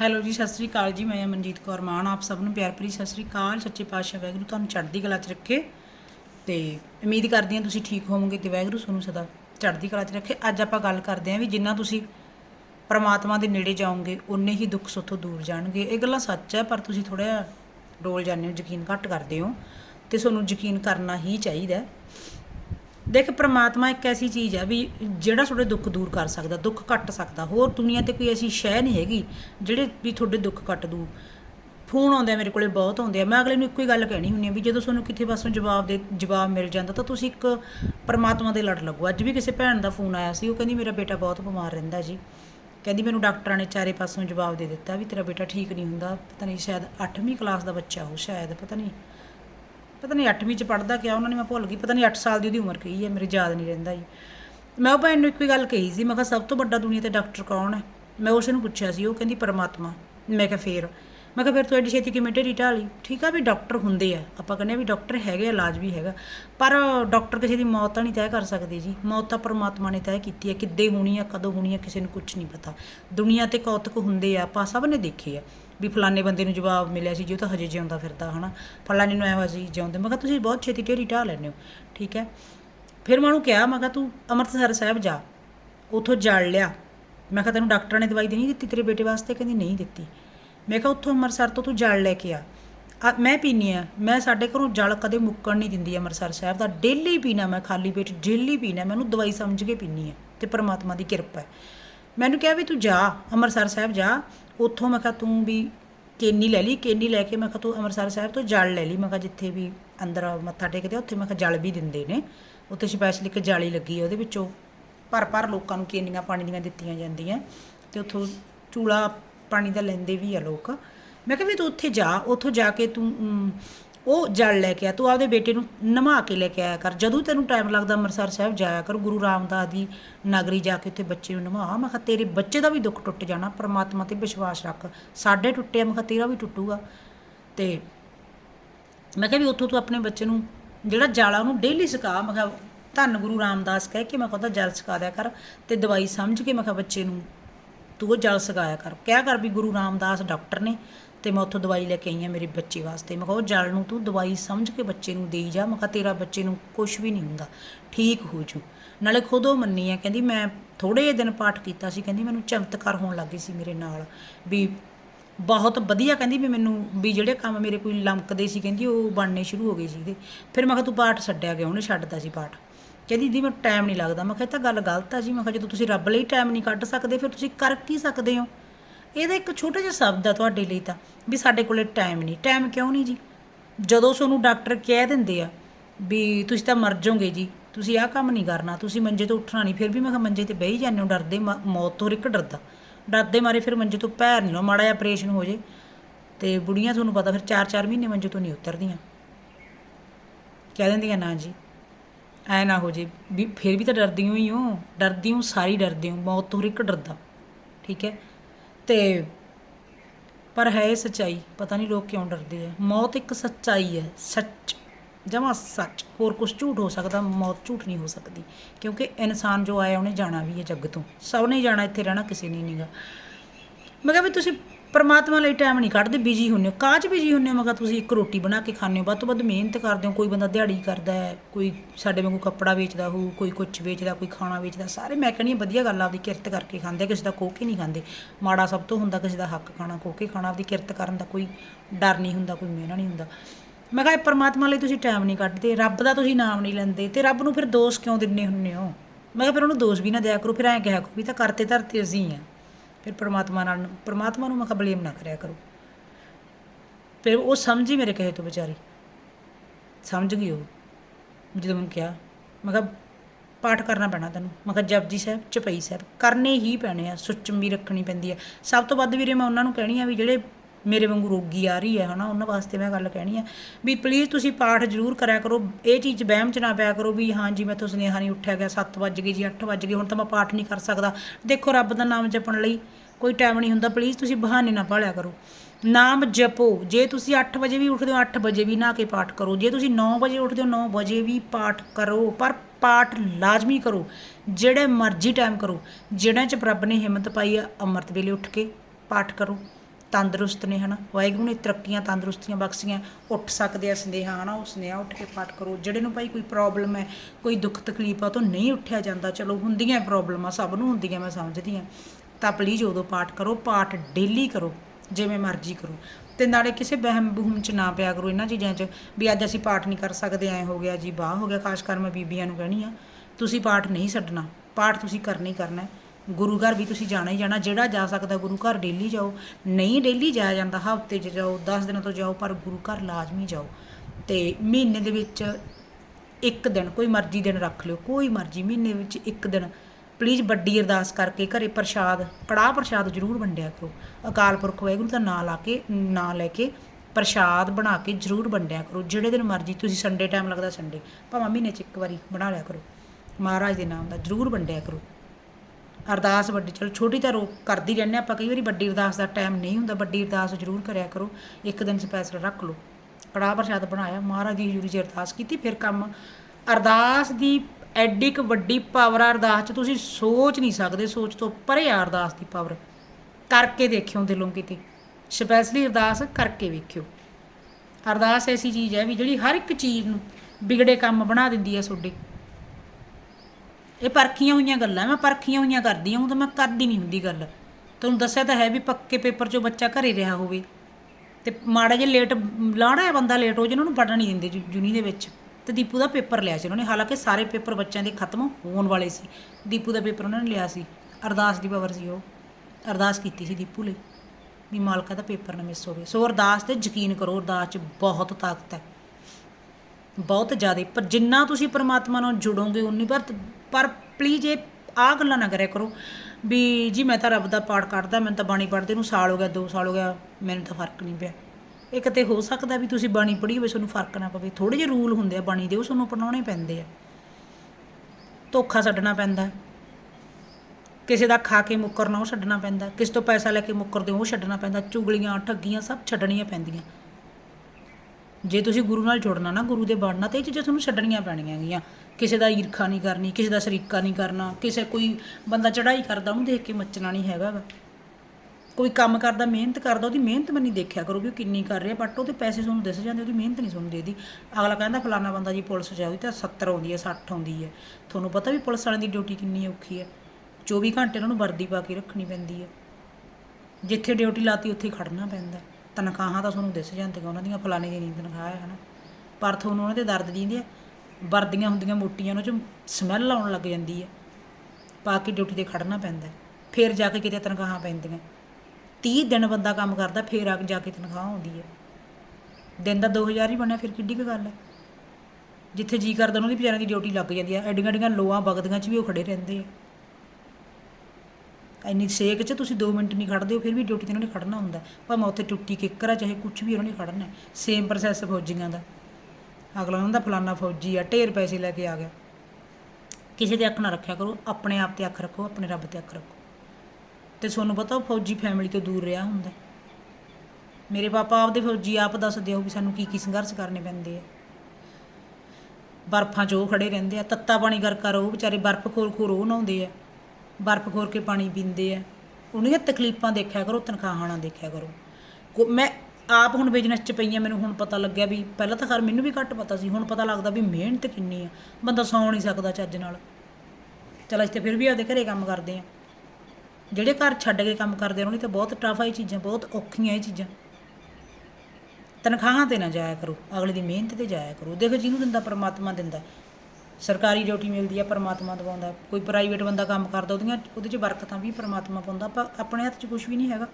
Hello ਜੀ, ਸਤਿ ਸ੍ਰੀ ਅਕਾਲ ਜੀ, ਮੈਂ ਮਨਜੀਤ ਕੌਰ ਮਾਨ, ਆਪ ਸਭ ਨੂੰ ਪਿਆਰ ਭਰੀ ਸਤਿ ਸ੍ਰੀ ਅਕਾਲ। ਸੱਚੇ ਪਾਤਸ਼ਾਹ ਵਾਹਿਗੁਰੂ ਤੁਹਾਨੂੰ ਚੜ੍ਹਦੀ ਕਲਾ 'ਚ ਰੱਖੇ ਤੇ ਉਮੀਦ ਕਰਦੀ ਹਾਂ ਤੁਸੀਂ ਠੀਕ ਹੋਵੋਗੇ ਤੇ ਵਾਹਿਗੁਰੂ ਤੁਹਾਨੂੰ ਸਦਾ ਚੜ੍ਹਦੀ ਕਲਾ 'ਚ ਰੱਖੇ। ਅੱਜ ਆਪਾਂ ਗੱਲ ਕਰਦੇ ਹਾਂ ਵੀ ਜਿੰਨਾ ਤੁਸੀਂ ਪਰਮਾਤਮਾ ਦੇ ਨੇੜੇ ਜਾਓਗੇ ਉਨੇ ਹੀ ਦੁੱਖ ਸੁੱਥੋਂ ਦੂਰ ਜਾਣਗੇ। ਇਹ ਗੱਲਾਂ ਸੱਚ ਹੈ, ਪਰ ਤੁਸੀਂ ਥੋੜਾ ਡੋਲ ਜਾਂਦੇ ਹੋ, ਯਕੀਨ ਘੱਟ ਕਰਦੇ ਹੋ ਤੇ ਤੁਹਾਨੂੰ ਯਕੀਨ ਕਰਨਾ ਹੀ ਚਾਹੀਦਾ ਦੇਖ, ਪ੍ਰਮਾਤਮਾ ਇੱਕ ਐਸੀ ਚੀਜ਼ ਹੈ ਵੀ ਜਿਹੜਾ ਤੁਹਾਡੇ ਦੁੱਖ ਦੂਰ ਕਰ ਸਕਦਾ, ਦੁੱਖ ਕੱਟ ਸਕਦਾ, ਹੋਰ ਦੁਨੀਆ ਤੇ ਕੋਈ ਐਸੀ ਸ਼ੈ ਨਹੀਂ ਹੈਗੀ ਜਿਹੜੇ ਵੀ ਤੁਹਾਡੇ ਦੁੱਖ ਕੱਟ ਦੂ ਫੋਨ ਆਉਂਦੇ ਮੇਰੇ ਕੋਲੇ, ਬਹੁਤ ਆਉਂਦੇ ਆ। ਮੈਂ ਅਗਲੇ ਨੂੰ ਇੱਕੋ ਹੀ ਗੱਲ ਕਹਿਣੀ ਹੁੰਦੀ ਆ ਵੀ ਜਦੋਂ ਤੁਹਾਨੂੰ ਕਿਤੇ ਪਾਸੋਂ ਜਵਾਬ ਦੇ, ਜਵਾਬ ਮਿਲ ਜਾਂਦਾ ਤਾਂ ਤੁਸੀਂ ਇੱਕ ਪਰਮਾਤਮਾ ਦੇ ਲੜ ਲੱਗੋ। ਅੱਜ ਵੀ ਕਿਸੇ ਭੈਣ ਦਾ ਫੋਨ ਆਇਆ ਸੀ, ਉਹ ਕਹਿੰਦੀ, ਮੇਰਾ ਬੇਟਾ ਬਹੁਤ ਬਿਮਾਰ ਰਹਿੰਦਾ ਜੀ। ਕਹਿੰਦੀ, ਮੈਨੂੰ ਡਾਕਟਰਾਂ ਨੇ ਚਾਰੇ ਪਾਸੋਂ ਜਵਾਬ ਦੇ ਦਿੱਤਾ ਵੀ ਤੇਰਾ ਬੇਟਾ ਠੀਕ ਨਹੀਂ ਹੁੰਦਾ, ਪਤਾ ਨਹੀਂ, ਸ਼ਾਇਦ 8ਵੀਂ ਕਲਾਸ ਦਾ ਬੱਚਾ ਹੋ, ਸ਼ਾਇਦ, ਪਤਾ ਨਹੀਂ। ਪਤਾ ਨਹੀਂ 8ਵੀਂ ਚ ਪੜਦਾ ਕਿਹਾ ਉਹਨਾਂ ਨੇ ਮੈਂ ਭੁੱਲ ਗਈ ਪਤਾ ਨਹੀਂ 8 ਸਾਲ ਦੀ ਉਹਦੀ ਉਮਰ ਕਹੀ ਹੈ ਮੇਰੇ ਯਾਦ ਨਹੀਂ ਰਹਿੰਦਾ ਜੀ। ਮੈਂ ਉਹ ਭੈਣ ਨੂੰ ਇੱਕੋ ਹੀ ਗੱਲ ਕਹੀ ਸੀ ਮੈਂ ਕਿਹਾ ਸਭ ਤੋਂ ਵੱਡਾ ਦੁਨੀਆ ਤੇ ਡਾਕਟਰ ਕੌਣ ਹੈ? ਮੈਂ ਉਸ ਨੂੰ ਪੁੱਛਿਆ ਸੀ ਉਹ ਕਹਿੰਦੀ ਪਰਮਾਤਮਾ। ਮੈਂ ਕਿਹਾ ਫੇਰ ਮੈਂ ਕਿਹਾ ਫਿਰ ਤੂੰ ਐਡੀ ਛੇਤੀ ਕਿਵੇਂ ਢੇਰੀ ਢਾਲੀ? ਠੀਕ ਆ ਵੀ ਡਾਕਟਰ ਹੁੰਦੇ ਆ ਆਪਾਂ ਕਹਿੰਦੇ ਆ ਵੀ ਡਾਕਟਰ ਹੈਗੇ ਆ, ਇਲਾਜ ਵੀ ਹੈਗਾ ਪਰ ਡਾਕਟਰ ਕਿਸੇ ਦੀ ਮੌਤ ਤਾਂ ਨਹੀਂ ਤੈਅ ਕਰ ਸਕਦੇ ਜੀ। ਮੌਤ ਤਾਂ ਪਰਮਾਤਮਾ ਨੇ ਤੈਅ ਕੀਤੀ ਹੈ ਕਿੱਦੇ ਹੋਣੀ ਆ ਕਦੋਂ ਹੋਣੀ ਆ ਕਿਸੇ ਨੂੰ ਕੁਝ ਨਹੀਂ ਪਤਾ। ਦੁਨੀਆ ਤੇ ਕੌਤਕ ਹੁੰਦੇ ਆ ਆਪਾਂ ਸਭ ਨੇ ਦੇਖੇ ਆ। ਵੀ ਫਲਾਣੇ ਬੰਦੇ ਨੂੰ ਜਵਾਬ ਮਿਲਿਆ ਸੀ, ਜੀ ਉਹ ਤਾਂ ਹਜੇ ਜਿਉਂਦਾ ਫਿਰਦਾ, ਹਨਾ। ਫਲਾਣੇ ਨੂੰ ਐਵੇਂ ਸੀ ਜਿਉਂਦੇ, ਮੈਂ ਕਿਹਾ, ਤੁਸੀਂ ਬਹੁਤ ਛੇਤੀ ਢੇਰੀ ਢਾਹ ਲੈਂਦੇ ਹੋ। ਠੀਕ ਹੈ। ਫਿਰ ਮੈਂ ਉਹਨੂੰ ਕਿਹਾ, ਮੈਂ ਕਿਹਾ, ਤੂੰ ਅੰਮ੍ਰਿਤਸਰ ਸਾਹਿਬ ਜਾ। ਉਥੋਂ ਜਲ ਲਿਆ। ਮੈਂ ਕਿਹਾ, ਤੈਨੂੰ ਡਾਕਟਰਾਂ ਨੇ ਦਵਾਈ ਨਹੀਂ ਦਿੱਤੀ, ਤੇਰੇ ਬੇਟੇ ਵਾਸਤੇ? ਕਹਿੰਦੀ, ਨਹੀਂ ਦਿੱਤੀ। ਮੈਂ ਕਿਹਾ, ਉੱਥੋਂ ਅੰਮ੍ਰਿਤਸਰ ਤੋਂ ਤੂੰ ਜਲ ਲੈ ਕੇ ਆ। ਮੈਂ ਪੀਨੀ ਆ ਮੈਂ ਸਾਡੇ ਘਰੋਂ ਜਲ ਕਦੇ ਮੁੱਕਣ ਨਹੀਂ ਦਿੰਦੀ ਅੰਮ੍ਰਿਤਸਰ ਸਾਹਿਬ ਦਾ। ਡੇਲੀ ਪੀਣਾ ਮੈਂ, ਖਾਲੀ ਪੇਟ ਡੇਲੀ ਪੀਣਾ। ਮੈਨੂੰ ਦਵਾਈ ਸਮਝ ਕੇ ਪੀਨੀ ਆ ਤੇ ਪਰਮਾਤਮਾ ਦੀ ਕਿਰਪਾ ਹੈ। ਮੈਨੂੰ ਕਿਹਾ ਵੀ ਤੂੰ ਜਾ, ਅੰਮ੍ਰਿਤਸਰ ਸਾਹਿਬ ਜਾ। ਉੱਥੋਂ ਮੈਂ ਕਿਹਾ ਤੂੰ ਵੀ ਕੇਨੀ ਲੈ ਲਈ ਕੇਨੀ ਲੈ ਕੇ ਮੈਂ ਕਿਹਾ ਤੂੰ ਅੰਮ੍ਰਿਤਸਰ ਸਾਹਿਬ ਤੋਂ ਜਲ ਲੈ ਲਈ। ਮੈਂ ਕਿਹਾ ਜਿੱਥੇ ਵੀ ਅੰਦਰ ਮੱਥਾ ਟੇਕਦੇ ਆ, ਉੱਥੇ ਮੈਂ ਕਿਹਾ ਜਲ ਵੀ ਦਿੰਦੇ ਨੇ। ਉੱਥੇ ਸਪੈਸ਼ਲ ਇੱਕ ਜਾਲੀ ਲੱਗੀ ਹੈ ਉਹਦੇ ਵਿੱਚੋਂ ਭਰ ਭਰ ਲੋਕਾਂ ਨੂੰ ਕੇਨੀਆਂ ਪਾਣੀ ਦੀਆਂ ਦਿੱਤੀਆਂ ਜਾਂਦੀਆਂ। ਤੇ ਉੱਥੋਂ ਚੂਲਾ ਪਾਣੀ ਦਾ ਲੈਂਦੇ ਵੀ ਆ ਲੋਕ। ਮੈਂ ਕਿਹਾ ਵੀ ਤੂੰ ਉੱਥੇ ਜਾ ਉੱਥੋਂ ਜਾ ਕੇ ਤੂੰ ਉਹ ਜਲ ਲੈ ਕੇ ਆ, ਤੂੰ ਆਪਦੇ ਬੇਟੇ ਨੂੰ ਨਮਾ ਕੇ ਲੈ ਕੇ ਆਇਆ ਕਰ। ਜਦੋਂ ਤੈਨੂੰ ਟਾਈਮ ਲੱਗਦਾ ਅੰਮ੍ਰਿਤਸਰ ਸਾਹਿਬ ਜਾਇਆ ਕਰ, ਗੁਰੂ ਰਾਮਦਾਸ ਦੀ ਨਗਰੀ ਜਾ ਕੇ ਉੱਥੇ ਬੱਚੇ ਨੂੰ ਨਮਾ। ਮੈਂ ਕਿਹਾ ਤੇਰੇ ਬੱਚੇ ਦਾ ਵੀ ਦੁੱਖ ਟੁੱਟ ਜਾਣਾ, ਪਰਮਾਤਮਾ ਤੇ ਵਿਸ਼ਵਾਸ ਰੱਖ। ਸਾਡੇ ਟੁੱਟੇ ਮੈਂ ਕਿਹਾ ਤੇਰਾ ਵੀ ਟੁੱਟੂਗਾ। ਤੇ ਮੈਂ ਕਿਹਾ ਵੀ ਉੱਥੋਂ ਤੂੰ ਆਪਣੇ ਬੱਚੇ ਨੂੰ ਜਿਹੜਾ ਜਾਲਾ ਉਹਨੂੰ ਡੇਲੀ ਸਿਖਾ, ਮੈਂ ਕਿਹਾ ਧੰਨ ਗੁਰੂ ਰਾਮਦਾਸ ਕਹਿ ਕੇ ਮੈਂ ਕਹਿੰਦਾ ਜਲ ਸਿਖਾ ਦਿਆ ਕਰ ਤੇ ਦਵਾਈ ਸਮਝ ਕੇ ਮੈਂ ਕਿਹਾ ਬੱਚੇ ਨੂੰ ਤੂੰ ਉਹ ਜਲ ਸਿਖਾਇਆ ਕਰ। ਕਿਹਾ ਕਰ ਵੀ ਗੁਰੂ ਰਾਮਦਾਸ ਡਾਕਟਰ ਨੇ ਤੇ ਮੈਂ ਉੱਥੋਂ ਦਵਾਈ ਲੈ ਕੇ ਆਈ ਹਾਂ ਮੇਰੇ ਬੱਚੇ ਵਾਸਤੇ। ਮੈਂ ਕਿਹਾ, ਉਹ ਜਲ ਨੂੰ ਤੂੰ ਦਵਾਈ ਸਮਝ ਕੇ ਬੱਚੇ ਨੂੰ ਦੇਈ ਜਾ। ਮੈਂ ਕਿਹਾ, ਤੇਰਾ ਬੱਚੇ ਨੂੰ ਕੁਝ ਵੀ ਨਹੀਂ ਹੁੰਦਾ। ਠੀਕ ਹੋ ਜੂ। ਨਾਲੇ ਖੁਦ ਉਹ ਮੰਨੀ ਆ, ਕਹਿੰਦੀ, ਮੈਂ ਥੋੜੇ ਜਿਹੇ ਦਿਨ ਪਾਠ ਕੀਤਾ ਸੀ। ਕਹਿੰਦੀ, ਮੈਨੂੰ ਚਮਤਕਾਰ ਹੋਣ ਲੱਗੀ ਸੀ ਮੇਰੇ ਨਾਲ ਵੀ ਬਹੁਤ ਵਧੀਆ। ਕਹਿੰਦੀ, ਵੀ ਮੈਨੂੰ ਵੀ ਜਿਹੜੇ ਕੰਮ ਮੇਰੇ ਕੋਈ ਲੰਕਦੇ ਸੀ। ਕਹਿੰਦੀ, ਉਹ ਬਣਨੇ ਸ਼ੁਰੂ ਹੋ ਗਏ ਸੀ ਇਹਦੇ। ਫਿਰ ਮੈਂ ਕਿਹਾ, ਤੂੰ ਪਾਠ ਛੱਡਿਆ ਗਿਆ ਉਹਨੇ ਛੱਡਦਾ ਸੀ ਪਾਠ। ਕਹਿੰਦੀ ਦੀ ਮੈਨੂੰ ਟਾਈਮ ਨਹੀਂ ਲੱਗਦਾ। ਮੈਂ ਕਿਹਾ, ਇਹ ਤਾਂ ਗੱਲ ਗਲਤ ਆ ਜੀ। ਮੈਂ ਕਿਹਾ ਜਦੋਂ ਤੁਸੀਂ ਰੱਬ ਲਈ ਟਾਈਮ ਨਹੀਂ ਕੱਢ ਸਕਦੇ, ਫਿਰ ਤੁਸੀਂ ਕਰ ਕੀ ਸਕਦੇ ਹੋ? ਇਹਦਾ ਇੱਕ ਛੋਟਾ ਜਿਹਾ ਸ਼ਬਦ ਆ ਤੁਹਾਡੇ ਲਈ ਤਾਂ, ਵੀ ਸਾਡੇ ਕੋਲੇ ਟਾਈਮ ਨਹੀਂ। ਟਾਈਮ ਕਿਉਂ ਨਹੀਂ ਜੀ? ਜਦੋਂ ਤੁਹਾਨੂੰ ਡਾਕਟਰ ਕਹਿ ਦਿੰਦੇ ਆ ਵੀ ਤੁਸੀਂ ਤਾਂ ਮਰ ਜਾਓਗੇ ਜੀ, ਤੁਸੀਂ ਆਹ ਕੰਮ ਨਹੀਂ ਕਰਨਾ, ਤੁਸੀਂ ਮੰਜੇ ਤੋਂ ਉੱਠਣਾ ਨਹੀਂ, ਫਿਰ ਵੀ ਮੈਂ ਕਿਹਾ ਮੰਜੇ ਤੇ ਬਹਿ ਜਾਂਦੇ ਹੋ, ਡਰਦੇ ਮ- ਮੌਤ ਤੋਂ ਹਰ ਇੱਕ ਡਰਦਾ। ਡਰਦੇ ਮਾਰੇ ਫਿਰ ਮੰਜੇ ਤੋਂ ਪੈਰ ਨਹੀਂ ਲਓ ਮਾੜਾ ਜਿਹਾ ਆਪਰੇਸ਼ਨ ਹੋ ਜੇ। ਤੇ ਬੁੜੀਆਂ ਤੁਹਾਨੂੰ ਪਤਾ ਫਿਰ 4-4 ਮਹੀਨੇ ਮੰਜੇ ਤੋਂ ਨਹੀਂ ਉਤਰਦੀਆਂ। ਕਹਿ ਦਿੰਦੀਆਂ, ਨਾ ਜੀ, ਐ ਨਾ ਹੋ ਜੇ, ਵੀ ਫਿਰ ਵੀ ਤਾਂ ਡਰਦੀ ਹੋਈ ਹੋ ਡਰਦੀ ਹਾਂ, ਸਾਰੀ ਡਰਦੀ ਹਾਂ, ਮੌਤ ਤੋਂ ਹਰ ਇੱਕ ਡਰਦਾ। ਠੀਕ ਹੈ? ਤੇ ਪਰ ਹੈ ਇਹ ਸੱਚਾਈ, ਪਤਾ ਨਹੀਂ ਲੋਕ ਕਿਉਂ ਡਰਦੇ ਆ। ਮੌਤ ਇੱਕ ਸੱਚਾਈ ਹੈ, ਸੱਚ ਜਮਾ ਸੱਚ। ਹੋਰ ਕੁਝ ਝੂਠ ਹੋ ਸਕਦਾ, ਮੌਤ ਝੂਠ ਨਹੀਂ ਹੋ ਸਕਦੀ, ਕਿਉਂਕਿ ਇਨਸਾਨ ਜੋ ਆਇਆ ਉਹਨੇ ਜਾਣਾ ਵੀ ਹੈ ਜੱਗ ਤੋਂ। ਸਭ ਨੇ ਜਾਣਾ, ਇੱਥੇ ਰਹਿਣਾ ਕਿਸੇ ਨੇ ਨਹੀਂਗਾ ਮੈਂ ਕਿਹਾ ਵੀ ਤੁਸੀਂ ਪਰਮਾਤਮਾ ਲਈ ਟਾਈਮ ਨਹੀਂ ਕੱਢਦੇ ਬਿਜ਼ੀ ਹੁੰਨੇ ਹੋ। ਕਾਹ 'ਚ ਬਿਜ਼ੀ ਹੁੰਨੇ ਹੋ? ਮੈਂ ਕਿਹਾ ਤੁਸੀਂ ਇੱਕ ਰੋਟੀ ਬਣਾ ਕੇ ਖਾਂਦੇ ਹੋ। ਵੱਧ ਤੋਂ ਵੱਧ ਮਿਹਨਤ ਕਰਦੇ ਹੋ। ਕੋਈ ਬੰਦਾ ਦਿਹਾੜੀ ਕਰਦਾ ਹੈ, ਕੋਈ ਸਾਡੇ ਵਾਂਗੂ ਕੱਪੜਾ ਵੇਚਦਾ ਹੋ ਕੋਈ ਕੁਝ ਵੇਚਦਾ, ਕੋਈ ਖਾਣਾ ਵੇਚਦਾ, ਸਾਰੇ ਮੈਂ ਕਹਿੰਦੀ ਹਾਂ ਵਧੀਆ ਗੱਲ ਆ, ਆਪਦੀ ਕਿਰਤ ਕਰਕੇ ਖਾਂਦੇ ਕਿਸੇ ਦਾ ਕੋਕੇ ਨਹੀਂ ਖਾਂਦੇ। ਮਾੜਾ ਸਭ ਤੋਂ ਹੁੰਦਾ ਕਿਸੇ ਦਾ ਹੱਕ ਖਾਣਾ ਕੋਕੇ ਖਾਣਾ, ਆਪਦੀ ਕਿਰਤ ਕਰਨ ਦਾ ਕੋਈ ਡਰ ਨਹੀਂ ਹੁੰਦਾ, ਕੋਈ ਮਿਹਨਤ ਨਹੀਂ ਹੁੰਦਾ। ਮੈਂ ਕਿਹਾ ਪਰਮਾਤਮਾ ਲਈ ਤੁਸੀਂ ਟਾਈਮ ਨਹੀਂ ਕੱਢਦੇ, ਰੱਬ ਦਾ ਤੁਸੀਂ ਨਾਮ ਨਹੀਂ ਲੈਂਦੇ, ਤੇ ਰੱਬ ਨੂੰ ਫਿਰ ਦੋਸ਼ ਕਿਉਂ ਦਿੰਨੇ ਹੁੰਨੇ ਹੋ? ਮੈਂ ਕਿਹਾ ਫਿਰ ਉਹਨੂੰ ਦੋਸ਼ ਵੀ ਨਾ ਦਿਆ ਕਰੋ, ਫਿਰ ਐਂ ਕਿਹਾ ਕਰੋ ਵੀ ਤਾਂ ਕਰਤੇ ਧਰਤੇ ਅਸੀਂ ਆ। ਫਿਰ ਪਰਮਾਤਮਾ ਨਾਲ ਪਰਮਾਤਮਾ ਨੂੰ ਮੈਂ ਕਿਹਾ ਬਲੇਮ ਨਾ ਕਰਿਆ ਕਰੋ। ਫਿਰ ਉਹ ਸਮਝੀ ਮੇਰੇ ਕਹੇ ਤੋਂ ਵਿਚਾਰੀ। ਸਮਝ ਗਈ ਉਹ। ਜਦੋਂ ਮੈਂ ਕਿਹਾ ਮੈਂ ਕਿਹਾ, ਪਾਠ ਕਰਨਾ ਪੈਣਾ ਤੈਨੂੰ। ਮੈਂ ਕਿਹਾ, ਜਪਜੀ ਸਾਹਿਬ, ਚਪਈ ਸਾਹਿਬ, ਕਰਨੇ ਹੀ ਪੈਣੇ ਆ, ਸੁਚਮ ਵੀ ਰੱਖਣੀ ਪੈਂਦੀ ਆ। ਸਭ ਤੋਂ ਵੱਧ ਵੀਰੇ ਮੈਂ ਉਹਨਾਂ ਨੂੰ ਕਹਿਣੀ ਆ ਵੀ ਜਿਹੜੇ ਮੇਰੇ ਵਾਂਗੂ ਰੋਗੀ ਆ ਰਹੀ ਹੈ, ਹਨਾ? ਉਹਨਾਂ ਵਾਸਤੇ ਮੈਂ ਗੱਲ ਕਹਿਣੀ ਆ ਵੀ ਪਲੀਜ਼ ਤੁਸੀਂ ਪਾਠ ਜ਼ਰੂਰ ਕਰਿਆ ਕਰੋ। ਇਹ ਚੀਜ਼ ਵਹਿਮ ਚ ਨਾ ਪਿਆ ਕਰੋ ਵੀ ਹਾਂ ਜੀ, ਮੈਂ ਤੋਂ ਸੁਨੇਹਾ ਨਹੀਂ ਉੱਠਿਆ ਗਿਆ 7 ਵਜ ਗਏ ਜੀ 8 ਵਜ ਗਏ, ਹੁਣ ਤਾਂ ਮੈਂ ਪਾਠ ਨਹੀਂ ਕਰ ਸਕਦਾ। ਦੇਖੋ, ਰੱਬ ਦਾ ਨਾਮ ਜਪਣ ਲਈ ਕੋਈ ਟਾਈਮ ਨਹੀਂ ਹੁੰਦਾ। ਪਲੀਜ਼ ਤੁਸੀਂ ਬਹਾਨੇ ਨਾ ਭਾਲਿਆ ਕਰੋ। ਨਾਮ ਜਪੋ। ਜੇ ਤੁਸੀਂ 8 ਵਜੇ ਵੀ ਉੱਠਦੇ ਹੋ 8 ਵਜੇ ਵੀ ਨਾ ਕੇ ਪਾਠ ਕਰੋ। ਜੇ ਤੁਸੀਂ 9 ਵਜੇ ਉੱਠਦੇ ਹੋ 9 ਵਜੇ ਵੀ ਪਾਠ ਕਰੋ। ਪਰ ਪਾਠ ਲਾਜ਼ਮੀ ਕਰੋ। ਜਿਹੜੇ ਮਰਜ਼ੀ ਟਾਈਮ ਕਰੋ। ਜਿਹੜਾ ਚ ਰੱਬ ਨੇ ਹਿੰਮਤ ਪਾਈ ਆ, ਅੰਮ੍ਰਿਤ ਵੇਲੇ ਉੱਠ ਕੇ ਪਾਠ ਕਰੋ। ਤੰਦਰੁਸਤ ਨੇ, ਹਨਾ? ਵਾਹਿਗੁਰੂ ਨੇ ਤਰੱਕੀਆਂ ਤੰਦਰੁਸਤੀਆਂ ਬਖਸ਼ੀਆਂ। ਉੱਠ ਸਕਦੇ ਆ ਸੰਦੇਹਾ, ਹਨਾ? ਉਹ ਸੰਦੇਹਾ ਉੱਠ ਕੇ ਪਾਠ ਕਰੋ। ਜਿਹੜੇ ਨੂੰ ਭਾਈ ਕੋਈ ਪ੍ਰੋਬਲਮ ਹੈ, ਕੋਈ ਦੁੱਖ ਤਕਲੀਫ ਆ, ਉਹ ਤੋਂ ਨਹੀਂ ਉੱਠਿਆ ਜਾਂਦਾ। ਚਲੋ, ਹੁੰਦੀਆਂ ਪ੍ਰੋਬਲਮਾਂ ਸਭ ਨੂੰ ਹੁੰਦੀਆਂ, ਮੈਂ ਸਮਝਦੀ ਆ ਤਾਂ ਪਲੀਜ਼ ਉਦੋਂ ਪਾਠ ਕਰੋ, ਪਾਠ ਡੇਲੀ ਕਰੋ, ਜਿਵੇਂ ਮਰਜ਼ੀ ਕਰੋ। ਤੇ ਨਾਲੇ ਕਿਸੇ ਵਹਿਮ ਬੁਹਮ ਚ ਨਾ ਪਿਆ ਕਰੋ ਇਹਨਾਂ ਚੀਜ਼ਾਂ 'ਚ, ਵੀ ਅੱਜ ਅਸੀਂ ਪਾਠ ਨਹੀਂ ਕਰ ਸਕਦੇ, ਐ ਹੋ ਗਿਆ ਜੀ ਬਾਹ ਹੋ ਗਿਆ, ਖਾਸ ਕਰ ਮੈਂ ਬੀਬੀਆਂ ਨੂੰ ਕਹਿਣੀ ਆ। ਤੁਸੀਂ ਪਾਠ ਨਹੀਂ ਛੱਡਣਾ। ਪਾਠ ਤੁਸੀਂ ਕਰਨਾ ਹੀ ਕਰਨਾ ਗੁਰੂ ਘਰ ਵੀ ਤੁਸੀਂ ਜਾਣਾ ਹੀ ਜਾਣਾ, ਜਿਹੜਾ ਜਾ ਸਕਦਾ ਗੁਰੂ ਘਰ ਡੇਲੀ ਜਾਓ। ਨਹੀਂ ਡੇਲੀ ਜਾਇਆ ਜਾਂਦਾ, ਹਫ਼ਤੇ 'ਚ ਜਾਓ 10 ਦਿਨਾਂ ਤੋਂ ਜਾਓ, ਪਰ ਗੁਰੂ ਘਰ ਲਾਜ਼ਮੀ ਜਾਓ। ਤੇ ਮਹੀਨੇ ਦੇ ਵਿੱਚ ਇੱਕ ਦਿਨ, ਕੋਈ ਮਰਜ਼ੀ ਦਿਨ ਰੱਖ ਲਿਓ, ਕੋਈ ਮਰਜ਼ੀ ਮਹੀਨੇ ਵਿੱਚ ਇੱਕ ਦਿਨ। ਪਲੀਜ਼ ਵੱਡੀ ਅਰਦਾਸ ਕਰਕੇ ਘਰੇ ਪ੍ਰਸ਼ਾਦ, ਕੜਾਹ ਪ੍ਰਸ਼ਾਦ ਜ਼ਰੂਰ ਵੰਡਿਆ ਕਰੋ। ਅਕਾਲ ਪੁਰਖ ਵਾਹਿਗੁਰੂ ਦਾ ਨਾਮ ਲਾ ਕੇ, ਨਾਂ ਲੈ ਕੇ ਪ੍ਰਸ਼ਾਦ ਬਣਾ ਕੇ ਜ਼ਰੂਰ ਵੰਡਿਆ ਕਰੋ। ਜਿਹੜੇ ਦਿਨ ਮਰਜ਼ੀ, ਤੁਸੀਂ ਸੰਡੇ ਟਾਈਮ ਲੱਗਦਾ ਸੰਡੇ ਭਾਵੇਂ ਮਹੀਨੇ 'ਚ ਇੱਕ ਵਾਰੀ ਬਣਾ ਲਿਆ ਕਰੋ। ਮਹਾਰਾਜ ਦੇ ਨਾਮ ਦਾ ਜ਼ਰੂਰ ਵੰਡਿਆ ਕਰੋ। ਅਰਦਾਸ ਵੱਡੀ, ਚਲ ਛੋਟੀ ਤਾਂ ਰੋਕ ਕਰਦੀ ਰਹਿੰਦੇ ਆਪਾਂ ਕਈ ਵਾਰੀ ਵੱਡੀ ਅਰਦਾਸ ਦਾ ਟਾਈਮ ਨਹੀਂ ਹੁੰਦਾ, ਵੱਡੀ ਅਰਦਾਸ ਜ਼ਰੂਰ ਕਰਿਆ ਕਰੋ। ਇੱਕ ਦਿਨ ਸਪੈਸ਼ਲ ਰੱਖ ਲਓ। ਕੜਾਹ ਪ੍ਰਸ਼ਾਦ ਬਣਾਇਆ, ਮਹਾਰਾਜ ਦੀ ਹਜ਼ੂਰੀ 'ਚ ਅਰਦਾਸ ਕੀਤੀ, ਫਿਰ ਕੰਮ। ਅਰਦਾਸ ਦੀ ਐਡੀ ਕੁ ਵੱਡੀ ਪਾਵਰ ਆ, ਅਰਦਾਸ 'ਚ ਤੁਸੀਂ ਸੋਚ ਨਹੀਂ ਸਕਦੇ, ਸੋਚ ਤੋਂ ਪਰੇ ਆ ਅਰਦਾਸ ਦੀ ਪਾਵਰ ਕਰਕੇ ਦੇਖਿਓ ਦਿਲੋਂ ਕਿਤੇ। ਸਪੈਸ਼ਲੀ ਅਰਦਾਸ ਕਰਕੇ ਵੇਖਿਓ। ਅਰਦਾਸ ਐਸੀ ਚੀਜ਼ ਹੈ ਵੀ ਜਿਹੜੀ ਹਰ ਇੱਕ ਚੀਜ਼ ਨੂੰ ਵਿਗੜੇ ਕੰਮ ਬਣਾ ਦਿੰਦੀ ਹੈ ਤੁਹਾਡੇ। ਇਹ ਪਰਖੀਆਂ ਹੋਈਆਂ ਗੱਲਾਂ, ਮੈਂ ਪਰਖੀਆਂ ਹੋਈਆਂ ਕਰਦੀ ਹਾਂ, ਉਹ ਤਾਂ ਮੈਂ ਕਰਦੀ ਨਹੀਂ ਹੁੰਦੀ ਗੱਲ। ਤੁਹਾਨੂੰ ਦੱਸਿਆ ਤਾਂ ਹੈ ਵੀ ਪੱਕੇ ਪੇਪਰ 'ਚੋਂ ਬੱਚਾ ਘਰੇ ਰਿਹਾ ਹੋਵੇ। ਤੇ ਮਾੜਾ ਜਿਹਾ ਲੇਟ ਲਾਣਾ ਹੈ ਬੰਦਾ ਲੇਟ ਹੋ ਜੇ ਨੂੰ ਪੜ੍ਹਨ ਨਹੀਂ ਦਿੰਦੇ ਜੁ- ਦੇ ਵਿੱਚ। ਤੇ ਦੀਪੂ ਦਾ ਪੇਪਰ ਲਿਆ ਸੀ ਉਹਨਾਂ ਨੇ ਹਾਲਾਂਕਿ ਸਾਰੇ ਪੇਪਰ ਬੱਚਿਆਂ ਦੇ ਖਤਮ ਹੋਣ ਵਾਲੇ ਸੀ। ਦੀਪੂ ਦਾ ਪੇਪਰ ਉਹਨਾਂ ਨੇ ਲਿਆ ਸੀ, ਅਰਦਾਸ ਦੀ ਪਾਵਰ ਸੀ ਉਹ। ਅਰਦਾਸ ਕੀਤੀ ਸੀ ਦੀਪੂ ਲਈ, ਵੀ ਮਾਲਕਾ ਦਾ ਪੇਪਰ ਨਾ ਮਿਸ ਹੋਵੇ। ਸੋ ਅਰਦਾਸ ਤੇ ਯਕੀਨ ਕਰੋ, ਅਰਦਾਸ 'ਚ ਬਹੁਤ ਤਾਕਤ ਹੈ। ਬਹੁਤ ਜ਼ਿਆਦਾ। ਪਰ ਜਿੰਨਾ ਤੁਸੀਂ ਪਰਮਾਤਮਾ ਨਾਲ ਜੁੜੋਗੇ ਉਨੀ ਪਰ ਪਰ ਪਲੀਜ਼ ਇਹ ਆ ਗੱਲਾਂ ਨਾ ਕਰਿਆ ਕਰੋ ਵੀ ਜੀ ਮੈਂ ਤਾਂ ਰੱਬ ਦਾ ਪਾਠ ਕਰਦਾ, ਮੈਨੂੰ ਤਾਂ ਬਾਣੀ ਪੜ੍ਹਦੇ ਨੂੰ ਸਾਲ ਹੋ ਗਿਆ 2 ਸਾਲ ਹੋ ਗਿਆ, ਮੈਨੂੰ ਤਾਂ ਫ਼ਰਕ ਨਹੀਂ ਪਿਆ। ਇਹ ਕਿਤੇ ਹੋ ਸਕਦਾ ਵੀ ਤੁਸੀਂ ਬਾਣੀ ਪੜ੍ਹੀ ਹੋਵੇ, ਤੁਹਾਨੂੰ ਫ਼ਰਕ ਨਾ ਪਵੇ। ਥੋੜੇ ਜਿਹੇ ਰੂਲ ਹੁੰਦੇ ਆ ਬਾਣੀ ਦੇ, ਉਹ ਤੁਹਾਨੂੰ ਅਪਣਾਉਣੇ ਪੈਂਦੇ ਆ। ਧੋਖਾ ਛੱਡਣਾ ਪੈਂਦਾ। ਕਿਸੇ ਦਾ ਖਾ ਕੇ ਮੁੱਕਰਨਾ, ਉਹ ਛੱਡਣਾ ਪੈਂਦਾ। ਕਿਸੇ ਤੋਂ ਪੈਸਾ ਲੈ ਕੇ ਮੁੱਕਰਦੇ ਹੋ ਉਹ ਛੱਡਣਾ ਪੈਂਦਾ। ਚੁਗਲੀਆਂ, ਠੱਗੀਆਂ ਸਭ ਛੱਡਣੀਆਂ ਪੈਂਦੀਆਂ। ਜੇ ਤੁਸੀਂ ਗੁਰੂ ਨਾਲ ਜੁੜਨਾ ਨਾ, ਗੁਰੂ ਦੇ ਬਣਨਾ, ਤੇ ਇਹ ਚੀਜ਼ਾਂ ਤੁਹਾਨੂੰ ਛੱਡਣੀਆਂ ਪੈਣੀਆਂ ਹੈਗੀਆਂ ਕਿਸੇ ਦਾ ਈਰਖਾ ਨਹੀਂ ਕਰਨੀ, ਕਿਸੇ ਦਾ ਸ਼ਰੀਕਾ ਨਹੀਂ ਕਰਨਾ, ਕਿਸੇ ਕੋਈ ਬੰਦਾ ਚੜ੍ਹਾਈ ਕਰਦਾ, ਉਹਨੂੰ ਦੇਖ ਕੇ ਮੱਚਣਾ ਨਹੀਂ ਹੈਗਾ ਗਾ। ਕੋਈ ਕੰਮ ਕਰਦਾ, ਮਿਹਨਤ ਕਰਦਾ, ਉਹਦੀ ਮਿਹਨਤ ਮੈਂ ਨਹੀਂ ਦੇਖਿਆ ਕਰੋ ਵੀ ਉਹ ਕਿੰਨੀ ਕਰ ਰਿਹਾ ਬਟ ਉਹਦੇ ਪੈਸੇ ਤੁਹਾਨੂੰ ਦਿਸ ਜਾਂਦੇ, ਉਹਦੀ ਮਿਹਨਤ ਨਹੀਂ ਤੁਹਾਨੂੰ ਦੇਦੀ ਅਗਲਾ ਕਹਿੰਦਾ ਫਲਾਣਾ ਬੰਦਾ ਜੀ ਪੁਲਿਸ 'ਚ ਆ, ਉਹਦੀ ਤਾਂ 70 ਆਉਂਦੀ ਹੈ 60 ਆਉਂਦੀ ਹੈ। ਤੁਹਾਨੂੰ ਪਤਾ ਵੀ ਪੁਲਿਸ ਵਾਲਿਆਂ ਦੀ ਡਿਊਟੀ ਕਿੰਨੀ ਔਖੀ ਹੈ। 24 ਘੰਟੇ ਉਹਨਾਂ ਨੂੰ ਵਰਦੀ ਪਾ ਕੇ ਰੱਖਣੀ ਪੈਂਦੀ ਹੈ। ਜਿੱਥੇ ਡਿਊਟੀ ਲਾਤੀ, ਉੱਥੇ ਹੀ ਖੜਨਾ ਪੈਂਦਾ। ਤਨਖਾਹਾਂ ਤਾਂ ਤੁਹਾਨੂੰ ਦਿਸ ਜਾਂਦੀਆਂ, ਉਹਨਾਂ ਦੀਆਂ ਫਲਾਣੇ ਦੀ ਨਹੀਂ ਤਨਖਾਹ ਹੈ, ਹਨਾ। ਪਰ ਤੁਹਾਨੂੰ ਉਹਨਾਂ ਦੇ ਦਰਦ ਦਿੰਦੇ ਆ, ਵਰਦੀਆਂ ਹੁੰਦੀਆਂ ਮੋਟੀਆਂ, ਉਹਨਾਂ 'ਚ ਸਮੈਲ ਆਉਣ ਲੱਗ ਜਾਂਦੀ ਹੈ ਪਾ ਕੇ ਡਿਊਟੀ ਤੇ ਖੜਨਾ ਪੈਂਦਾ ਫਿਰ ਜਾ ਕੇ ਕਿਤੇ ਤਨਖਾਹਾਂ ਪੈਂਦੀਆਂ। 30 ਦਿਨ ਬੰਦਾ ਕੰਮ ਕਰਦਾ, ਫਿਰ ਆ ਕੇ ਜਾ ਕੇ ਤਨਖਾਹ ਆਉਂਦੀ ਹੈ ਦਿਨ ਦਾ 2000 ਹੀ ਬਣਿਆ, ਫਿਰ ਕਿੱਡੀ ਕੁ ਗੱਲ ਹੈ ਜਿੱਥੇ ਜੀ ਕਰਦਾ ਉਹਨਾਂ ਦੀ ਵਿਚਾਰਿਆਂ ਦੀ ਡਿਊਟੀ ਲੱਗ ਜਾਂਦੀ ਹੈ ਐਡੀਆਂ ਐਡੀਆਂ ਲੋਆਂ ਵਗਦੀਆਂ 'ਚ ਵੀ ਉਹ ਖੜੇ ਰਹਿੰਦੇ ਆ। ਇੰਨੀ ਸੇਕ 'ਚ ਤੁਸੀਂ 2 ਮਿੰਟ ਨਹੀਂ ਖੜਦੇ ਹੋ, ਫਿਰ ਵੀ ਡਿਊਟੀ ਤੇ ਉਹਨਾਂ ਨੇ ਖੜਨਾ ਹੁੰਦਾ। ਭਾਵੇਂ ਉੱਥੇ ਟੁੱਟੀ ਕਿੱਕਰ ਆ, ਚਾਹੇ ਕੁਝ ਵੀ, ਉਹਨਾਂ ਨੇ ਖੜਨਾ ਸੇਮ ਪ੍ਰੋਸੈਸ ਫੌਜੀਆਂ ਦਾ। ਅਗਲਾ ਉਹਨਾਂ ਦਾ ਫਲਾਨਾ ਫੌਜੀ ਆ, ਢੇਰ ਪੈਸੇ ਲੈ ਕੇ ਆ ਗਿਆ। ਕਿਸੇ ਤੇ ਅੱਖ ਨਾ ਰੱਖਿਆ ਕਰੋ, ਆਪਣੇ ਆਪ ਤੇ ਅੱਖ ਰੱਖੋ, ਆਪਣੇ ਰੱਬ ਤੇ ਅੱਖ ਰੱਖੋ। ਤੇ ਤੁਹਾਨੂੰ ਪਤਾ ਉਹ ਫੌਜੀ ਫੈਮਿਲੀ ਤੋਂ ਦੂਰ ਰਿਹਾ ਹੁੰਦਾ। ਮੇਰੇ ਪਾਪਾ ਆਪਦੇ ਫੌਜੀ ਆਪ ਦੱਸਦੇ ਹੋ ਵੀ ਸਾਨੂੰ ਕੀ ਕੀ ਸੰਘਰਸ਼ ਕਰਨੇ ਪੈਂਦੇ ਆ। ਬਰਫਾਂ 'ਚ ਉਹ ਖੜੇ ਰਹਿੰਦੇ ਆ, ਤੱਤਾ ਪਾਣੀ ਕਰ ਕਰ ਉਹ ਵਿਚਾਰੇ ਬਰਫ਼ ਖੋਰ ਖੋਰ ਉਹ ਨਹਾਉਂਦੇ ਆ। ਬਰਫ਼ ਖੋਰ ਕੇ ਪਾਣੀ ਪੀਂਦੇ ਆ। ਉਹਨਾਂ ਦੀਆਂ ਤਕਲੀਫਾਂ ਦੇਖਿਆ ਕਰੋ, ਤਨਖਾਹਾਂ ਨਾ ਦੇਖਿਆ ਕਰੋ। ਕੋ- ਮੈਂ ਆਪ ਹੁਣ ਬਿਜ਼ਨਸ 'ਚ ਪਈ ਆ, ਮੈਨੂੰ ਹੁਣ ਪਤਾ ਲੱਗਿਆ ਵੀ ਪਹਿਲਾਂ ਤਾਂ ਖਰ ਮੈਨੂੰ ਵੀ ਘੱਟ ਪਤਾ ਸੀ, ਹੁਣ ਪਤਾ ਲੱਗਦਾ ਵੀ ਮਿਹਨਤ ਕਿੰਨੀ ਆ। ਬੰਦਾ ਸੌਂ ਨਹੀਂ ਸਕਦਾ ਚੱਜ ਨਾਲ। ਚਲ ਅਸੀਂ ਤੇ ਫਿਰ ਵੀ ਆਪਦੇ ਘਰੇ ਕੰਮ ਕਰਦੇ ਆ। ਜਿਹੜੇ ਘਰ ਛੱਡ ਕੇ ਕੰਮ ਕਰਦੇ ਆ, ਉਹਨਾਂ ਲਈ ਤਾਂ ਬਹੁਤ ਟਫ ਆ ਇਹ ਚੀਜ਼ਾਂ, ਬਹੁਤ ਔਖੀਆਂ ਇਹ ਚੀਜ਼ਾਂ। ਤਨਖਾਹਾਂ ਤੇ ਨਾ ਜਾਇਆ ਕਰੋ, ਅਗਲੇ ਦੀ ਮਿਹਨਤ ਤੇ ਜਾਇਆ ਕਰੋ। ਦੇਖੋ ਜਿਹਨੂੰ ਦਿੰਦਾ, ਪਰਮਾਤਮਾ ਦਿੰਦਾ। ਸਰਕਾਰੀ ਡਿਊਟੀ ਮਿਲਦੀ ਆ, ਪਰਮਾਤਮਾ ਦਵਾਉਂਦਾ। ਕੋਈ ਪ੍ਰਾਈਵੇਟ ਬੰਦਾ ਕੰਮ ਕਰਦਾ, ਉਹਦੀਆਂ, ਉਹਦੇ 'ਚ ਬਰਕਤਾਂ ਵੀ ਪਰਮਾਤਮਾ ਪਾਉਂਦਾ। ਆਪਾਂ ਆਪਣੇ ਹੱਥ 'ਚ ਕੁਝ ਵੀ ਨਹੀਂ ਹੈਗਾ।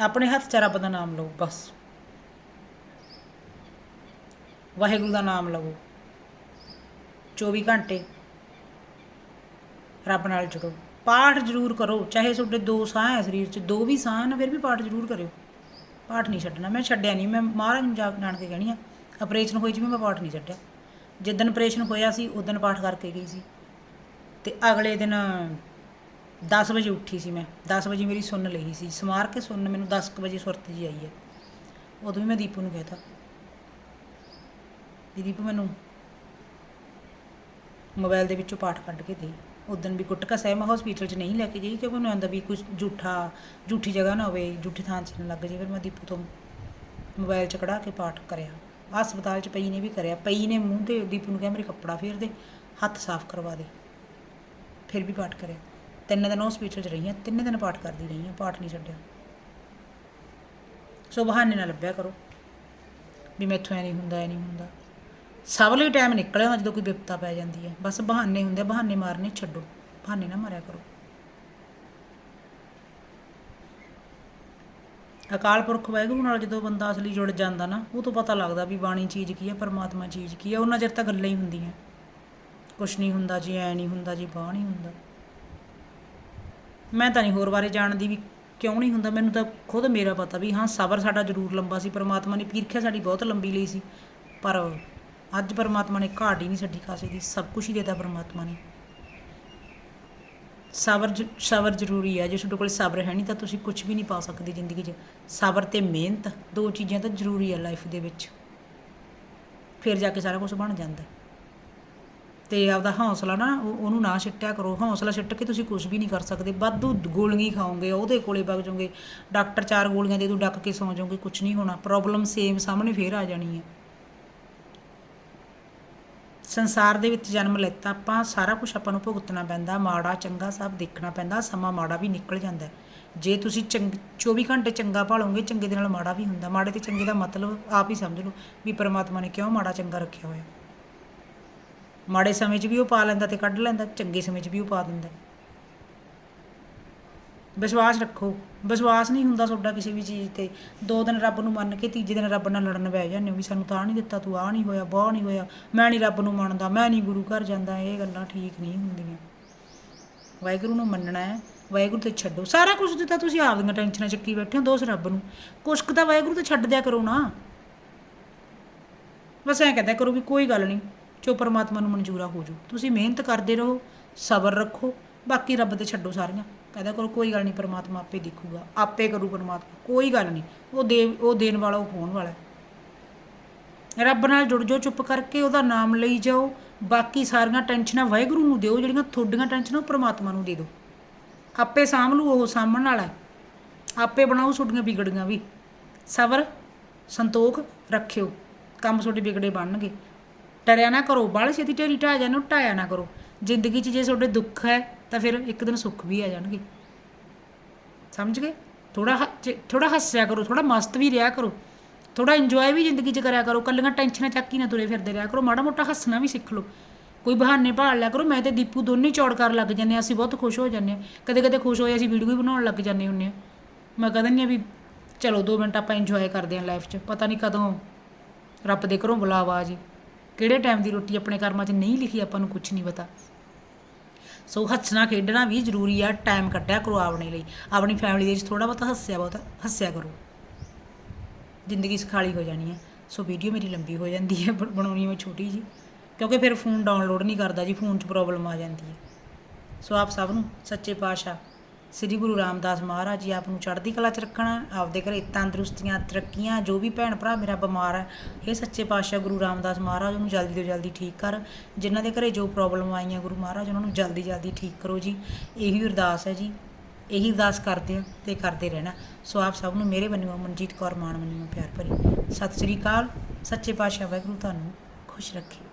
ਆਪਣੇ ਹੱਥ 'ਚ ਰੱਬ ਦਾ ਨਾਮ ਲਓ, ਬਸ। ਵਾਹਿਗੁਰੂ ਦਾ ਨਾਮ ਲਵੋ। 24 ਘੰਟੇ ਰੱਬ ਨਾਲ ਜੁੜੋ। ਪਾਠ ਜ਼ਰੂਰ ਕਰੋ, ਚਾਹੇ ਤੁਹਾਡੇ ਦੋ ਸਾਹ ਹੈ ਸਰੀਰ 'ਚ, ਦੋ ਵੀ ਸਾਹ ਨੇ ਫਿਰ ਵੀ ਪਾਠ ਜ਼ਰੂਰ ਕਰਿਓ। ਪਾਠ ਨਹੀਂ ਛੱਡਣਾ, ਮੈਂ ਛੱਡਿਆ ਨਹੀਂ, ਮੈਂ ਮਹਾਰਾਜ ਨੂੰ ਜਾ ਕੇ ਜਾਣ ਕੇ ਕਹਿਣੀ ਆ ਆਪਰੇਸ਼ਨ ਹੋਈ ਜਿਵੇਂ ਮੈਂ ਪਾਠ ਨਹੀਂ ਛੱਡਿਆ। ਜਿੱਦਣ ਆਪਰੇਸ਼ਨ ਹੋਇਆ ਸੀ ਉਦੋਂ ਪਾਠ ਕਰਕੇ ਗਈ ਸੀ। ਤੇ ਅਗਲੇ ਦਿਨ 10 ਵਜੇ ਉੱਠੀ ਸੀ ਮੈਂ। 10 ਵਜੇ ਮੇਰੀ ਸੁੰਨ ਲਈ ਸੀ। ਸਮਾਰ ਕੇ ਸੁੰਨ ਮੈਨੂੰ 10 ਕੁ ਵਜੇ ਸੁਰਤ ਜੀ ਆਈ ਹੈ। ਉਦੋਂ ਵੀ ਮੈਂ ਦੀਪੂ ਨੂੰ ਕਹਿਤਾ। ਵੀ ਦੀਪੂ ਮੈਨੂੰ ਮੋਬਾਈਲ ਦੇ ਵਿੱਚੋਂ ਪਾਠ ਕੱਢ ਕੇ ਦੇ। ਉਦੋਂ ਵੀ ਗੁਟਕਾ ਸਾਹਿਬ ਮੈਂ ਹਸਪੀਟਲ 'ਚ ਨਹੀਂ ਲੈ ਕੇ ਗਈ ਕਿਉਂਕਿ ਮੈਨੂੰ ਆਂਦਾ ਵੀ ਕੁਝ ਝੂਠਾ, ਝੂਠੀ ਜਗ੍ਹਾ ਨਾ ਹੋਵੇ, ਝੂਠੀ ਥਾਂ 'ਚ ਨਾ ਲੱਗ ਜੇ ਫਿਰ ਮੈਂ ਦੀਪੂ ਤੋਂ ਮੋਬਾਈਲ 'ਚ ਕਢਾ ਕੇ ਪਾਠ ਕਰਿਆ। ਹਸਪਤਾਲ 'ਚ ਪਈ ਨੇ ਵੀ ਕਰਿਆ, ਪਈ ਨੇ ਮੂੰਹ ਤੇ, ਦੀਪੂ ਨੂੰ ਕਿਹਾ ਮੇਰੇ ਕੱਪੜਾ ਫੇਰ ਦੇ, ਹੱਥ ਸਾਫ਼ ਕਰਵਾ ਦੇ। ਫਿਰ ਵੀ ਪਾਠ ਕਰਿਆ। ਤਿੰਨ ਦਿਨ ਹਸਪੀਟਲ 'ਚ ਰਹੀ ਹਾਂ ਤਿੰਨੇ ਦਿਨ ਪਾਠ ਕਰਦੀ ਰਹੀ ਹਾਂ ਪਾਠ ਨਹੀਂ ਛੱਡਿਆ। ਸੋ ਬਹਾਨੇ ਨਾਲ ਲੱਭਿਆ ਕਰੋ। ਵੀ ਮੈਥੋਂ ਐ ਨਹੀਂ ਹੁੰਦਾ, ਐ ਨਹੀਂ ਹੁੰਦਾ। ਸਭ ਲਈ ਟਾਈਮ ਨਿਕਲਿਆ ਜਦੋਂ ਕੋਈ ਵਿਪਤਾ ਪੈ ਜਾਂਦੀ ਹੈ। ਬਸ ਬਹਾਨੇ ਹੁੰਦੇ ਬਹਾਨੇ ਮਾਰਨੇ ਛੱਡੋ। ਬਹਾਨੇ ਨਾ ਮਾਰਿਆ ਕਰੋ। ਅਕਾਲ ਪੁਰਖ ਵਾਹਿਗੁਰੂ ਨਾਲ ਜਦੋਂ ਬੰਦਾ ਅਸਲੀ ਜੁੜ ਜਾਂਦਾ ਨਾ, ਉਹ ਤੋਂ ਪਤਾ ਲੱਗਦਾ ਵੀ ਬਾਣੀ ਚੀਜ਼ ਕੀ ਹੈ, ਪਰਮਾਤਮਾ ਚੀਜ਼ ਕੀ ਹੈ। ਉਹਨਾਂ ਚਿਰ ਤਾਂ ਗੱਲਾਂ ਹੀ ਹੁੰਦੀਆਂ। ਕੁਛ ਨਹੀਂ ਹੁੰਦਾ ਜੀ, ਐ ਨਹੀਂ ਹੁੰਦਾ ਜੀ, ਬਾਹ ਨਹੀਂ ਹੁੰਦਾ। ਮੈਂ ਤਾਂ ਨਹੀਂ ਹੋਰ ਬਾਰੇ ਜਾਣਦੀ ਵੀ ਕਿਉਂ ਨਹੀਂ ਹੁੰਦਾ। ਮੈਨੂੰ ਤਾਂ ਖੁਦ ਮੇਰਾ ਪਤਾ ਵੀ ਹਾਂ, ਸਬਰ ਸਾਡਾ ਜ਼ਰੂਰ ਲੰਬਾ ਸੀ। ਪਰਮਾਤਮਾ ਨੇ ਪੀਰਖਿਆ ਸਾਡੀ ਬਹੁਤ ਲੰਬੀ ਲਈ ਸੀ। ਪਰ ਅੱਜ ਪਰਮਾਤਮਾ ਨੇ ਘਾਟ ਹੀ ਨਹੀਂ ਸਾਡੀ ਕਾਸੇ ਦੀ। ਸਭ ਕੁਝ ਹੀ ਦੇਤਾ ਪਰਮਾਤਮਾ ਨੇ। ਸਬਰ ਜ- ਸਬਰ ਜ਼ਰੂਰੀ ਹੈ ਜੇ ਤੁਹਾਡੇ ਕੋਲ ਸਬਰ ਹੈ ਨਹੀਂ ਤਾਂ ਤੁਸੀਂ ਕੁਝ ਵੀ ਨਹੀਂ ਪਾ ਸਕਦੇ ਜ਼ਿੰਦਗੀ 'ਚ। ਸਬਰ ਤੇ ਮਿਹਨਤ, ਦੋ ਚੀਜ਼ਾਂ ਤਾਂ ਜ਼ਰੂਰੀ ਹੈ ਲਾਈਫ ਦੇ ਵਿੱਚ। ਫਿਰ ਜਾ ਕੇ ਸਾਰਾ ਕੁਝ ਬਣ ਜਾਂਦਾ। ਹੈ। ਤੇ ਆਪਦਾ ਹੌਸਲਾ ਨਾ, ਉਹ- ਉਹਨੂੰ ਨਾ ਛਿੱਟਿਆ ਕਰੋ। ਹੌਸਲਾ ਛਿੱਟ ਕੇ ਤੁਸੀਂ ਕੁਝ ਵੀ ਨਹੀਂ ਕਰ ਸਕਦੇ। ਵਾਧੂ ਗੋਲੀਆਂ ਖਾਓਗੇ, ਉਹਦੇ ਕੋਲੇ ਵਗ ਜਾਓਗੇ। ਡਾਕਟਰ ਚਾਰ ਗੋਲੀਆਂ ਦੇ ਦੂ, ਡੱਕ ਕੇ ਸੌਂ ਜਾਓਗੇ ਕੁਝ ਨਹੀਂ ਹੋਣਾ। ਪ੍ਰੋਬਲਮ ਸੇਮ ਸਾਹਮਣੇ ਫੇਰ ਆ ਜਾਣੀ ਹੈ ਸੰਸਾਰ ਦੇ ਵਿੱਚ ਜਨਮ ਲੈਤਾ, ਆਪਾਂ ਸਾਰਾ ਕੁਝ ਆਪਾਂ ਨੂੰ ਭੁਗਤਣਾ ਪੈਂਦਾ, ਮਾੜਾ ਚੰਗਾ ਸਭ ਦੇਖਣਾ ਪੈਂਦਾ, ਸਮਾਂ ਮਾੜਾ ਵੀ ਨਿਕਲ ਜਾਂਦਾ ਜੇ ਤੁਸੀਂ ਚੰਗ 24 ਘੰਟੇ ਚੰਗਾ ਭਾਲੋਗੇ, ਚੰਗੇ ਦੇ ਨਾਲ ਮਾੜਾ ਵੀ ਹੁੰਦਾ। ਮਾੜੇ ਤੇ ਚੰਗੇ ਦਾ ਮਤਲਬ ਆਪ ਹੀ ਸਮਝ ਲਓ ਵੀ ਪਰਮਾਤਮਾ ਨੇ ਕਿਉਂ ਮਾੜਾ ਚੰਗਾ ਰੱਖਿਆ ਹੋਇਆ। ਮਾੜੇ ਸਮੇਂ 'ਚ ਵੀ ਉਹ ਪਾ ਲੈਂਦਾ ਤੇ ਕੱਢ ਲੈਂਦਾ, ਚੰਗੇ ਸਮੇਂ 'ਚ ਵੀ ਉਹ ਪਾ ਦਿੰਦਾ। ਵਿਸ਼ਵਾਸ ਰੱਖੋ। ਵਿਸ਼ਵਾਸ ਨਹੀਂ ਹੁੰਦਾ ਤੁਹਾਡਾ ਕਿਸੇ ਵੀ ਚੀਜ਼ ਤੇ। ਦੋ ਦਿਨ ਰੱਬ ਨੂੰ ਮੰਨ ਕੇ ਤੀਜੇ ਦਿਨ ਰੱਬ ਨਾਲ ਲੜਨ ਬਹਿ ਜਾਂਦੇ ਹੋ ਵੀ ਸਾਨੂੰ ਤਾਂ ਨਹੀਂ ਦਿੱਤਾ, ਤੂੰ ਆ ਨਹੀਂ ਹੋਇਆ ਬਾਹ ਨਹੀਂ ਹੋਇਆ। ਮੈਂ ਨਹੀਂ ਰੱਬ ਨੂੰ ਮੰਨਦਾ, ਮੈਂ ਨਹੀਂ ਗੁਰੂ ਘਰ ਜਾਂਦਾ, ਇਹ ਗੱਲਾਂ ਠੀਕ ਨਹੀਂ ਹੁੰਦੀਆਂ। ਵਾਹਿਗੁਰੂ ਨੂੰ ਮੰਨਣਾ ਹੈ, ਵਾਹਿਗੁਰੂ ਤੇ ਛੱਡੋ। ਸਾਰਾ ਕੁਝ ਦਿੱਤਾ ਤੁਸੀਂ, ਆਪਦੀਆਂ ਟੈਨਸ਼ਨਾਂ ਚੱਕੀ ਬੈਠੇ ਹੋ, ਦੋਸ ਰੱਬ ਨੂੰ। ਕੁਛ ਕੁ ਤਾਂ ਵਾਹਿਗੁਰੂ ਤੇ ਛੱਡ ਦਿਆ ਕਰੋ ਨਾ। ਬਸ ਐਂ ਕਹਿੰਦਾ ਕਰੋ ਵੀ ਕੋਈ ਗੱਲ ਨਹੀਂ, ਜੋ ਪਰਮਾਤਮਾ ਨੂੰ ਮਨਜ਼ੂਰਾ ਹੋ ਜੂ ਤੁਸੀਂ ਮਿਹਨਤ ਕਰਦੇ ਰਹੋ, ਸਬਰ ਰੱਖੋ। ਬਾਕੀ ਰੱਬ ਤੇ ਛੱਡੋ ਸਾਰੀਆਂ। ਕਹਿੰਦਾ ਕਰੋ, ਕੋਈ ਗੱਲ ਨਹੀਂ, ਪਰਮਾਤਮਾ ਆਪੇ ਦੇਖੂਗਾ। ਆਪੇ ਕਰੂ ਪਰਮਾਤਮਾ। ਕੋਈ ਗੱਲ ਨਹੀਂ। ਉਹ ਦੇ, ਉਹ ਦੇਣ ਵਾਲਾ, ਉਹ ਹੋਣ ਵਾਲਾ ਰੱਬ ਨਾਲ ਜੁੜ ਜਾਓ, ਚੁੱਪ ਕਰਕੇ ਉਹਦਾ ਨਾਮ ਲਈ ਜਾਓ। ਬਾਕੀ ਸਾਰੀਆਂ ਟੈਨਸ਼ਨਾਂ ਵਾਹਿਗੁਰੂ ਨੂੰ ਦਿਓ, ਜਿਹੜੀਆਂ ਤੁਹਾਡੀਆਂ ਟੈਨਸ਼ਨਾਂ ਉਹ ਪਰਮਾਤਮਾ ਨੂੰ ਦੇ ਦਿਓ। ਆਪੇ ਸਾਂਭ ਲੂ ਉਹ ਸਾਂਭਣ ਵਾਲਾ ਆਪੇ ਬਣਾਉ ਤੁਹਾਡੀਆਂ ਵਿਗੜੀਆਂ ਵੀ। ਸਬਰ, ਸੰਤੋਖ ਰੱਖਿਓ। ਕੰਮ ਤੁਹਾਡੇ ਵਿਗੜੇ ਬਣਨਗੇ। ਟਰਿਆ ਨਾ ਕਰੋ, ਬਾਹਲੀ ਛੇਤੀ ਢੇਰੀ ਢਾਹ ਜਾਣਾ ਢਾਇਆ ਨਾ ਕਰੋ। ਜ਼ਿੰਦਗੀ 'ਚ ਜੇ ਤੁਹਾਡੇ ਦੁੱਖ ਹੈ ਤਾਂ ਫਿਰ ਇੱਕ ਦਿਨ ਸੁੱਖ ਵੀ ਆ ਜਾਣਗੇ। ਸਮਝ ਗਏ? ਥੋੜਾ ਥੋੜਾ ਹੱਸਿਆ ਕਰੋ ਥੋੜਾ ਮਸਤ ਵੀ ਰਿਹਾ ਕਰੋ। ਥੋੜਾ ਇੰਜੋਏ ਵੀ ਜ਼ਿੰਦਗੀ 'ਚ ਕਰਿਆ ਕਰੋ। ਕੱਲੀਆਂ ਟੈਨਸ਼ਨਾਂ ਚੱਕ ਨਾ ਤੁਰੇ ਫਿਰਦੇ ਰਿਹਾ ਕਰੋ। ਮਾੜਾ ਮੋਟਾ ਹੱਸਣਾ ਵੀ ਸਿੱਖ ਲਓ। ਕੋਈ ਬਹਾਨੇ ਭਾਲ ਲਿਆ ਕਰੋ। ਮੈਂ ਤੇ ਦੀਪੂ ਦੋਨੇ ਚੌੜ ਕਰ ਲੱਗ ਜਾਂਦੇ ਹਾਂ। ਅਸੀਂ ਬਹੁਤ ਖੁਸ਼ ਹੋ ਜਾਂਦੇ ਹਾਂ। ਕਦੇ ਕਦੇ ਖੁਸ਼ ਹੋਏ ਅਸੀਂ ਵੀਡੀਓ ਵੀ ਬਣਾਉਣ ਲੱਗ ਜਾਂਦੇ ਹੁੰਨੇ ਆ ਮੈਂ ਕਹਿੰਦਾ ਨਹੀਂ ਵੀ ਚਲੋ 2 ਮਿੰਟ ਆਪਾਂ ਇੰਜੋਏ ਕਰਦੇ ਹਾਂ ਲਾਈਫ 'ਚ। ਪਤਾ ਨਹੀਂ ਕਦੋਂ ਰੱਬ ਦੇ ਘਰੋਂ ਬੁਲਾਵਾ ਆ ਜੇ। ਕਿਹੜੇ ਟਾਈਮ ਦੀ ਰੋਟੀ ਆਪਣੇ ਕਰਮਾਂ 'ਚ ਨਹੀਂ ਲਿਖੀ ਆਪਾਂ ਨੂੰ ਕੁਝ ਨਹੀਂ ਪਤਾ। ਸੋ ਹੱਸਣਾ ਖੇਡਣਾ ਵੀ ਜ਼ਰੂਰੀ ਆ ਟਾਈਮ ਕੱਢਿਆ ਕਰੋ ਆਪਣੇ ਲਈ। ਆਪਣੀ ਫੈਮਿਲੀ ਦੇ ਵਿੱਚ ਥੋੜਾ ਬਹੁਤਾ ਹੱਸਿਆ ਬਹੁਤ, ਹੱਸਿਆ ਕਰੋ। ਜ਼ਿੰਦਗੀ ਸੁਖਾਲੀ ਹੋ ਜਾਣੀ ਹੈ। ਸੋ ਵੀਡੀਓ ਮੇਰੀ ਲੰਬੀ ਹੋ ਜਾਂਦੀ ਹੈ ਬਣਾਉਣੀ ਮੈਂ ਛੋਟੀ ਜੀ ਕਿਉਂਕਿ ਫਿਰ ਫੋਨ ਡਾਊਨਲੋਡ ਨਹੀਂ ਕਰਦਾ ਜੀ ਫੋਨ 'ਚ ਪ੍ਰੋਬਲਮ ਆ ਜਾਂਦੀ ਹੈ। ਸੋ ਆਪ ਸਭ ਨੂੰ ਸੱਚੇ ਪਾਤਸ਼ਾਹ ਸ੍ਰੀ ਗੁਰੂ ਰਾਮਦਾਸ ਮਹਾਰਾਜ ਜੀ ਆਪ ਨੂੰ ਚੜ੍ਹਦੀ ਕਲਾ 'ਚ ਰੱਖਣਾ, ਆਪਦੇ ਘਰੇ ਤੰਦਰੁਸਤੀਆਂ, ਤਰੱਕੀਆਂ, ਜੋ ਵੀ ਭੈਣ ਭਰਾ ਮੇਰਾ ਬਿਮਾਰ ਹੈ ਇਹ ਸੱਚੇ ਪਾਤਸ਼ਾਹ ਗੁਰੂ ਰਾਮਦਾਸ ਮਹਾਰਾਜ, ਉਹਨੂੰ ਜਲਦੀ ਤੋਂ ਜਲਦੀ ਠੀਕ ਕਰ। ਜਿਨ੍ਹਾਂ ਦੇ ਘਰੇ ਜੋ ਪ੍ਰੋਬਲਮ ਆਈਆਂ ਗੁਰੂ ਮਹਾਰਾਜ, ਉਹਨਾਂ ਨੂੰ ਜਲਦੀ ਜਲਦੀ ਠੀਕ ਕਰੋ ਜੀ। ਇਹੀ ਅਰਦਾਸ ਹੈ ਜੀ। ਇਹੀ ਅਰਦਾਸ ਕਰਦੇ ਹਾਂ ਤੇ ਕਰਦੇ ਰਹਿਣਾ। ਸੋ ਆਪ ਸਭ ਨੂੰ ਮੇਰੇ ਵੱਲੋਂ ਮਨਜੀਤ ਕੌਰ ਮਾਨ ਵੱਲੋਂ ਪਿਆਰ ਭਰੀ। ਸਤਿ ਸ੍ਰੀ ਅਕਾਲ। ਸੱਚੇ ਪਾਤਸ਼ਾਹ ਵਾਹਿਗੁਰੂ ਤੁਹਾਨੂੰ ਖੁਸ਼ ਰੱਖੇ।